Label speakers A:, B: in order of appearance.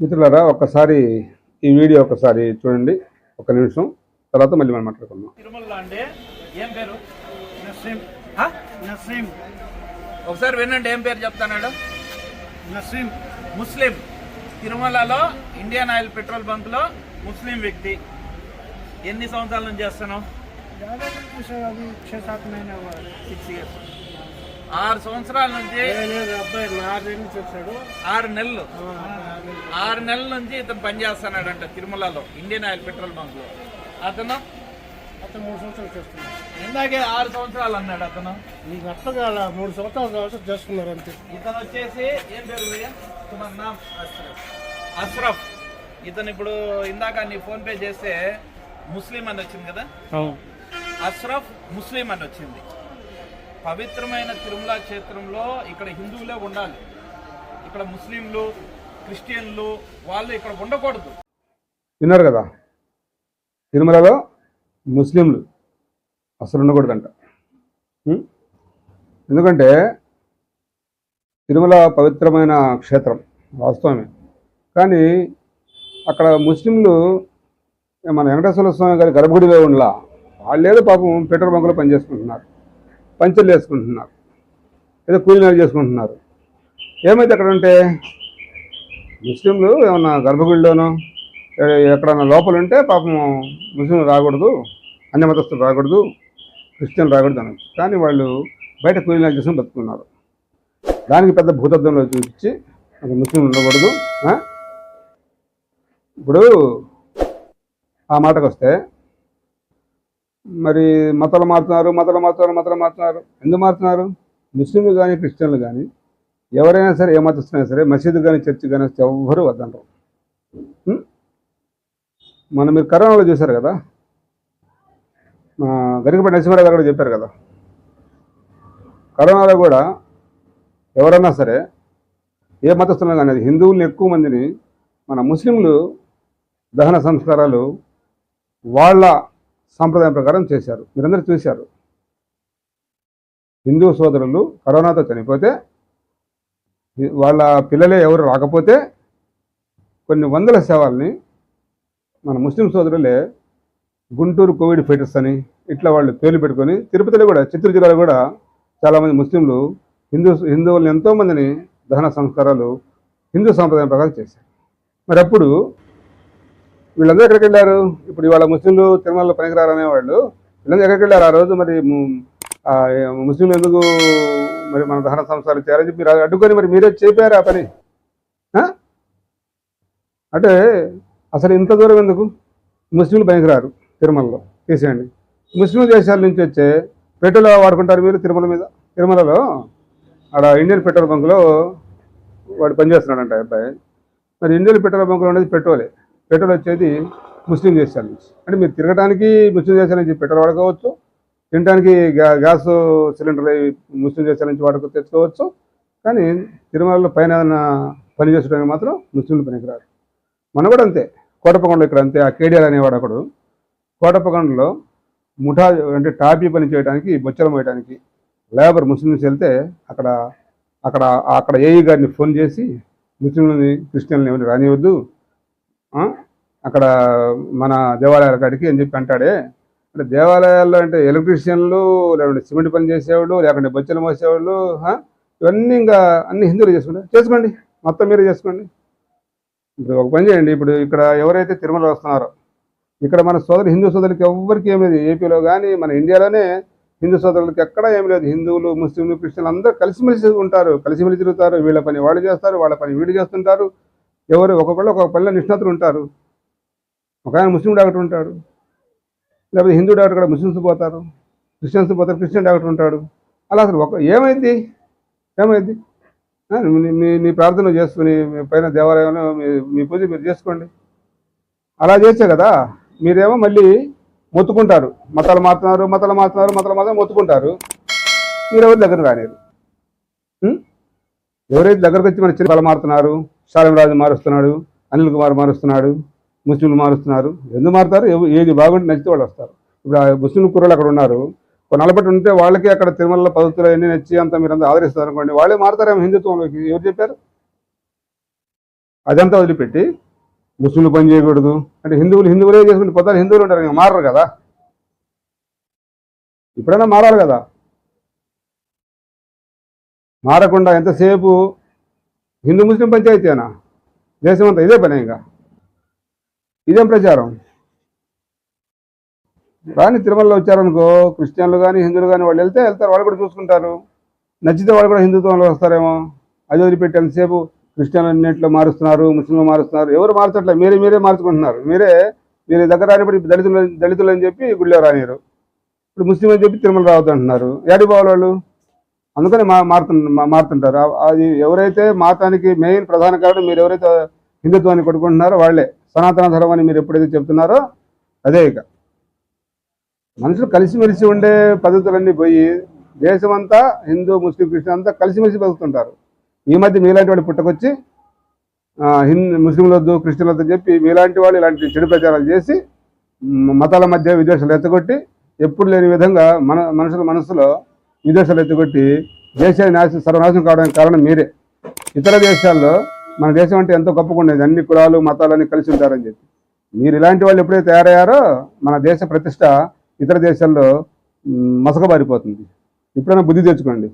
A: మిత్రులారా ఒక్కసారి ఈ వీడియో ఒకసారి చూడండి ఒక నిమిషం తర్వాత మళ్ళీ మనం మాట్లాడుకుందాం
B: తిరుమలలో అంటే ఏం పేరు
C: నసీం
B: ఆ?
C: నసీం
B: ఒకసారి వినండి ఏం పేరు చెప్తానాడు
C: నసీం
B: ముస్లిం తిరుమలలో ఇండియన్ ఆయిల్ పెట్రోల్ బంక్ లో ముస్లిం వ్యక్తి ఎన్ని సంవత్సరాల నుంచి చేస్తున్నావు
C: ज़्यादा दिन कुछ अभी छः सात महीने हुआ है
B: సిక్స్ ఇయర్స్ ఆరు సంవత్సరాల నుంచి ఆరు నెలలు ఆరు నెలల. నుంచి ఇతను పనిచేస్తున్నాడంట తిరుమలలో ఇండియన్ ఆయిల్ పెట్రోల్ బంక్లో అతను?
C: అతను మూడు సంవత్సరాలు చేస్తున్నాడు.
B: ఇందాకే ఆరు సంవత్సరాలు అన్నాడు అతను.
C: నీకు అట్లా కాల? మూడు సంవత్సరాలు సంవత్సరం చేస్తున్నారు అంతే.
B: ఇతను వచ్చేసి ఏం పేరు అష్రఫ్ ఇతను ఇప్పుడు ఇందాక నీ ఫోన్ పే చేస్తే ముస్లిం అని వచ్చింది కదా? అష్రఫ్ ముస్లిం అని వచ్చింది. పవిత్రమైన తిరుమల క్షేత్రంలో ఇక్కడ హిందువులే ఉండాలి. ఇక్కడ ముస్లింలు క్రిస్టియన్లు వాళ్ళు ఇక్కడ ఉండకూడదు.
A: విన్నారు కదా? తిరుమలలో ముస్లింలు అసలు ఉండకూడదంట. ఎందుకంటే తిరుమల పవిత్రమైన క్షేత్రం వాస్తవమే. కానీ అక్కడ ముస్లింలు మన వెంకటేశ్వర స్వామి గారి గర్భగుడిలో ఉండలా? వాళ్ళేదో పాపం పెట్రోల్ బంకులో పనిచేసుకుంటున్నారు. పంచర్లు వేసుకుంటున్నారు. ఏదో కూలీనాలు చేసుకుంటున్నారు. ఏమైతే అక్కడ ఉంటే ముస్లింలు ఏమన్నా గర్భగుడిలోనో ఎక్కడన్నా లోపల ఉంటే పాపం ముస్లింలు రాకూడదు అన్య మతస్థులు రాకూడదు క్రిస్టియన్లు రాకూడదు అని. కానీ వాళ్ళు బయట కూలీనాలు చేసుకుని బతుకున్నారు దానికి పెద్ద భూతత్వంలో చూపించి అసలు ముస్లింలు ఉండకూడదు ఇప్పుడు ఆ మాటకు వస్తే మరి మతాలు మారుతున్నారు మతాలు మారుతున్నారు మతాలు మారుతున్నారు ఎందుకు మారుతున్నారు ముస్లింలు కానీ క్రిస్టియన్లు కానీ ఎవరైనా సరే ఏ మతస్థులైనా సరే మసీదు కానీ చర్చి కానీ వస్తే ఎవ్వరూ వద్దంటారు ఉం? మీరు కరోనాలో చూశారు కదా? మా గరికపడి నరసింహారావు గారు కూడా చెప్పారు కదా? కరోనాలో కూడా ఎవరన్నా సరే ఏ మతస్థులు కానీ అది ఎక్కువ మందిని మన ముస్లింలు దహన సంస్కారాలు వాళ్ళ సాంప్రదాయం ప్రకారం చేశారు. మీరందరూ చూశారు. హిందూ సోదరులు కరోనాతో చనిపోతే వాళ్ళ పిల్లలే ఎవరు రాకపోతే కొన్ని వందల సేవల్ని మన ముస్లిం సోదరులే గుంటూరు కోవిడ్ ఫైటర్స్ అని ఇట్లా వాళ్ళు పేర్లు పెట్టుకొని తిరుపతిలో కూడా చిత్తూరు జిల్లాలో కూడా చాలామంది ముస్లింలు హిందూ హిందువులను ఎంతోమందిని దహన సంస్కారాలు హిందూ సాంప్రదాయం ప్రకారం చేశారు. మరి అప్పుడు వీళ్ళందరూ ఎక్కడికి వెళ్ళారు? ఇప్పుడు ఇవాళ ముస్లింలు తిరుమలలో పనికిరారు వాళ్ళు. వీళ్ళందరూ ఎక్కడికి వెళ్ళారు ఆ రోజు? మరి ముస్లింలు ఎందుకు మరి మన దహన సంస్థలు చేయాలని చెప్పి మీరు అడ్డుకొని మరి మీరే చెప్పారు ఆ పని? అంటే అసలు ఇంత దూరం ఎందుకు? ముస్లింలు పనికిరారు తిరుమలలో తీసేయండి ముస్లిం దేశాల నుంచి వచ్చే పెట్రోల్ వాడుకుంటారు మీరు తిరుమల మీద? తిరుమలలో ఆడ ఇండియన్ పెట్రోల్ బంక్లో వాడు పనిచేస్తున్నాడంట అబ్బాయి. మరి ఇండియన్ పెట్రోల్ బంక్లో ఉండేది పెట్రోలే. పెట్రోల్ వచ్చేది ముస్లిం దేశాల నుంచి అంటే మీరు తిరగడానికి ముస్లిం దేశాల నుంచి పెట్రోల్ వాడుకోవచ్చు తినడానికి గ్యా గ్యాస్ సిలిండర్లు ముస్లిం దేశాల నుంచి వాడుకో తెచ్చుకోవచ్చు. కానీ తిరుమలలో పైన ఏదైనా పని చేసుకోవడానికి మాత్రం ముస్లింలు పనికిరారు. మన కూడా అంతే. కోటపకొండలో ఇక్కడ అంతే. ఆ కేడిఆర్ అనేవాడు అక్కడ కోటపకొండలో ముఠా అంటే టాపీ పని చేయడానికి బొచ్చలం వేయడానికి లేబర్ ముస్లిమ్స్ వెళ్తే అక్కడ అక్కడ అక్కడ ఏఈ గారిని ఫోన్ చేసి ముస్లింలని క్రిస్టియన్లు ఎవరిని రానివద్దు అక్కడ మన దేవాలయాల కాడికి అని చెప్పి అంటాడే. అంటే దేవాలయాల్లో అంటే ఎలక్ట్రీషియన్లు లేకుంటే సిమెంట్ పని చేసేవాళ్ళు లేకుంటే బొచ్చలు మోసేవాళ్ళు ఇవన్నీ ఇంకా అన్ని హిందువులు చేసుకుంటారు. చేసుకోండి. మొత్తం మీరే చేసుకోండి. ఇప్పుడు ఒక పని చేయండి. ఇప్పుడు ఇక్కడ ఎవరైతే తిరుమల వస్తున్నారో ఇక్కడ మన సోదరు హిందూ సోదరులకి ఎవ్వరికి ఏం లేదు. ఏపీలో కానీ మన ఇండియాలోనే హిందూ సోదరులకి ఎక్కడ ఏం లేదు. హిందువులు ముస్లింలు క్రిస్టియన్లు అందరూ కలిసిమెలిసి ఉంటారు. కలిసిమెలిసి తిరుగుతారు. వీళ్ళ పని వాళ్ళు చేస్తారు వాళ్ళ పని వీళ్ళు చేస్తుంటారు. ఎవరు ఒక్కొక్కళ్ళు ఒక పల్లె నిష్ణాతులు ఉంటారు. ఒక ఆయన ముస్లిం డాక్టర్ ఉంటాడు. లేకపోతే హిందూ డాక్టర్ కూడా ముస్లిమ్స్ పోతారు. క్రిస్టియన్స్ పోతారు క్రిస్టియన్ డాక్టర్ ఉంటాడు. అలా అసలు ఒక ఏమైంది? ఏమైంది? నీ- మీ మీ ప్రార్థన చేసుకుని మీ పైన దేవాలయంలో మీ మీ పూజ మీరు చేసుకోండి. అలా చేసే కదా మీరేమో మళ్ళీ మొత్తుకుంటారు. మతాలు మారుతున్నారు మతాలు మారుతున్నారు మతాలు మాత్రం మొత్తుకుంటారు. మీరు ఎవరు దగ్గర రానిరు? ఎవరైతే దగ్గరకు వచ్చి మన చిన్న మారుతున్నారు? రాజు మారుస్తున్నాడు అనిల్ కుమార్ మారుస్తున్నాడు ముస్లింలు మారుస్తున్నారు. ఎందుకు మారుతారు? ఏది బాగుంటే నచ్చితే వాళ్ళు వస్తారు. ఇప్పుడు ఆ ముస్లిం కుర్రలు అక్కడ ఉన్నారు. ఒక నలబట్టి ఉంటే వాళ్ళకి అక్కడ తిరుమల పద్ధతులు అన్ని నచ్చి అంతా మీరు అంతా ఆదరిస్తారు అనుకోండి వాళ్ళే మారుతారేమో హిందుత్వంలోకి. ఎవరు చెప్పారు? అదంతా వదిలిపెట్టి ముస్లింలు పని చేయకూడదు. అంటే హిందువులు హిందువులే చేసుకుంటే పొద్దున హిందువులు ఉంటారు ఇంకా మారరు కదా? ఇప్పుడైనా మారాలి కదా? మారకుండా ఎంతసేపు హిందూ ముస్లిం పంచాయతీనా దేశం అంతా ఇదే పని ఇంకా? ఇదేం ప్రచారం? రాని తిరుమలలో వచ్చారనుకో క్రిస్టియన్లు కానీ హిందువులు కానీ వాళ్ళు వెళ్తే వెళ్తారు వాళ్ళు కూడా చూసుకుంటారు. నచ్చితే వాళ్ళు కూడా హిందుత్వంలో వస్తారేమో. అది వదిలిపెట్టి ఎంతసేపు క్రిస్టియన్లు అన్నింటిలో మారుస్తున్నారు ముస్లింలు మారుస్తున్నారు ఎవరు మార్చట్లేదు మీరే మీరే మార్చుకుంటున్నారు. మీరే మీరు దగ్గర రానిప్పుడు దళితులు దళితులు అని చెప్పి గుళ్ళో రానిరు ఇప్పుడు ముస్లిం అని చెప్పి తిరుమల రావద్దు అంటున్నారు ఏడి పోవాలి వాళ్ళు? అందుకని మా మారుతు మారుతుంటారు. అది ఎవరైతే మాతానికి మెయిన్ ప్రధాన కారణం మీరు ఎవరైతే హిందుత్వాన్ని కొట్టుకుంటున్నారో వాళ్ళే. సనాతన ధర్మం అని మీరు ఎప్పుడైతే చెప్తున్నారో అదే ఇక. మనుషులు కలిసిమెలిసి ఉండే పద్ధతులన్నీ పోయి దేశమంతా హిందూ ముస్లిం క్రిస్టియన్ అంతా కలిసిమెలిసి బతుకుతుంటారు. ఈ మధ్య మీలాంటి వాళ్ళు పుట్టకొచ్చి హిందూ ముస్లింలు వద్దు చెప్పి మీలాంటి వాళ్ళు ఇలాంటి చెడు ప్రచారాలు చేసి మతాల మధ్య విద్వేషాలు ఎత్తగొట్టి ఎప్పుడు లేని విధంగా మన మనుషుల మనసులో విదేశాలు ఎత్తుకొట్టి దేశాన్ని నాశనం సర్వనాశనం కావడానికి కారణం మీరే. ఇతర దేశాల్లో మన దేశం అంటే ఎంతో గొప్పగా అన్ని కులాలు మతాలన్నీ కలిసి ఉంటారని చెప్పి. మీరు ఇలాంటి వాళ్ళు ఎప్పుడైతే తయారయ్యారో మన దేశ ప్రతిష్ట ఇతర దేశాల్లో మసకబారిపోతుంది. ఎప్పుడైనా బుద్ధి తెచ్చుకోండి.